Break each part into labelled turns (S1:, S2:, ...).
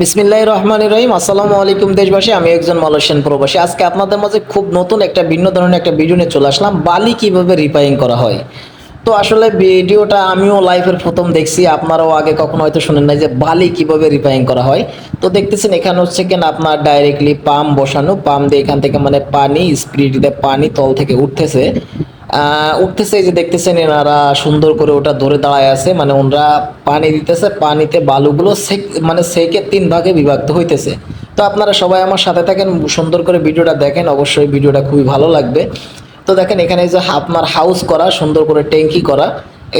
S1: বিসমিল্লাহ রহমান রহিম। আসসালামু আলাইকুম দেশবাসী, আমি একজন মালয়েশিয়ান প্রবাসী। আজকে আপনাদের মাঝে খুব নতুন একটা, ভিন্ন ধরনের একটা ভিডিও নিয়ে চলে আসলাম। বালি কীভাবে রিপাইং করা হয়? তো আসলে ভিডিওটা আমিও লাইফের প্রথম দেখছি, আপনারাও আগে কখনো হয়তো শুনেন নাই যে বালি কীভাবে রিপাইং করা হয়। তো দেখতেছেন, এখানে হচ্ছে কেন আপনার ডাইরেক্টলি পাম্প বসানো পাম্প দিয়ে এখান থেকে মানে পানি স্প্রিট দিয়ে পানি তল থেকে উঠতেছে। উঠতেছে যে দেখতেছেন এনারা সুন্দর করে ওটা ধরে দাঁড়ায় আছে মানে ওনারা পানি দিতেছে, পানিতে বালুগুলো সেক মানে সেকে তিন ভাগে বিভক্ত হইতেছে। তো আপনারা সবাই আমার সাথে থাকেন, সুন্দর করে ভিডিওটা দেখেন, অবশ্যই ভিডিওটা খুবই ভালো লাগবে। তো দেখেন এখানে যে আপনার হাউস করা, সুন্দর করে ট্যাঙ্কি করা।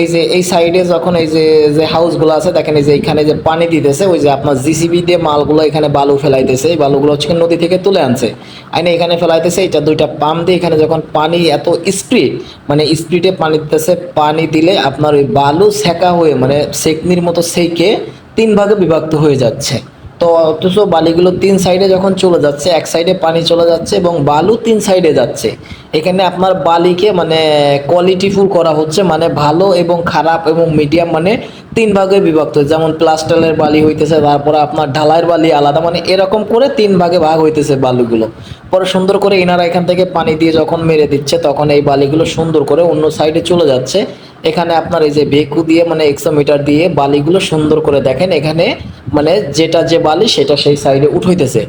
S1: এই যে, এই সাইডে যখন এই যে যে হাউসগুলো আছে, দেখেন এই যে এখানে যে পানি দিতেছে, ওই যে আপনার জিসিবি দিয়ে মালগুলো এখানে বালু ফেলাইতেছে, এই বালুগুলো হচ্ছে নদী থেকে তুলে আনছে। আইনে এখানে ফেলাইতেছে এটা দুইটা পাম্প দিয়ে এখানে যখন পানি এত স্পিড মানে স্পিডে পানি দিতেছে, পানি দিলে আপনার ওই বালু সেকা হয়ে মানে সেকনির মতো সেকে তিন ভাগে বিভক্ত হয়ে যাচ্ছে। তো অথচ বালিগুলো তিন সাইডে যখন চলে যাচ্ছে, এক সাইডে পানি চলে যাচ্ছে এবং বালু তিন সাইডে যাচ্ছে। এখানে আপনার বালিকে মানে কোয়ালিটিফুল করা হচ্ছে মানে ভালো এবং খারাপ এবং মিডিয়াম মানে তিন ভাগে বিভক্ত। যেমন প্লাস্টারের বালি হইতেছে, তারপরে আপনার ঢালাইয়ের বালি আলাদা মানে এরকম করে তিন ভাগে ভাগ হইতেছে বালুগুলো। পরে সুন্দর করে এনারা এখান থেকে পানি দিয়ে যখন মেরে দিচ্ছে, তখন এই বালিগুলো সুন্দর করে অন্য সাইডে চলে যাচ্ছে। এখানে আপনার এই যে ভেকু দিয়ে মানে এক্সোমিটার দিয়ে বালিগুলো সুন্দর করে দেখেন। এখানে মানে যেটা যে বালি সেটা সেই সাইডে উঠাইতেছে।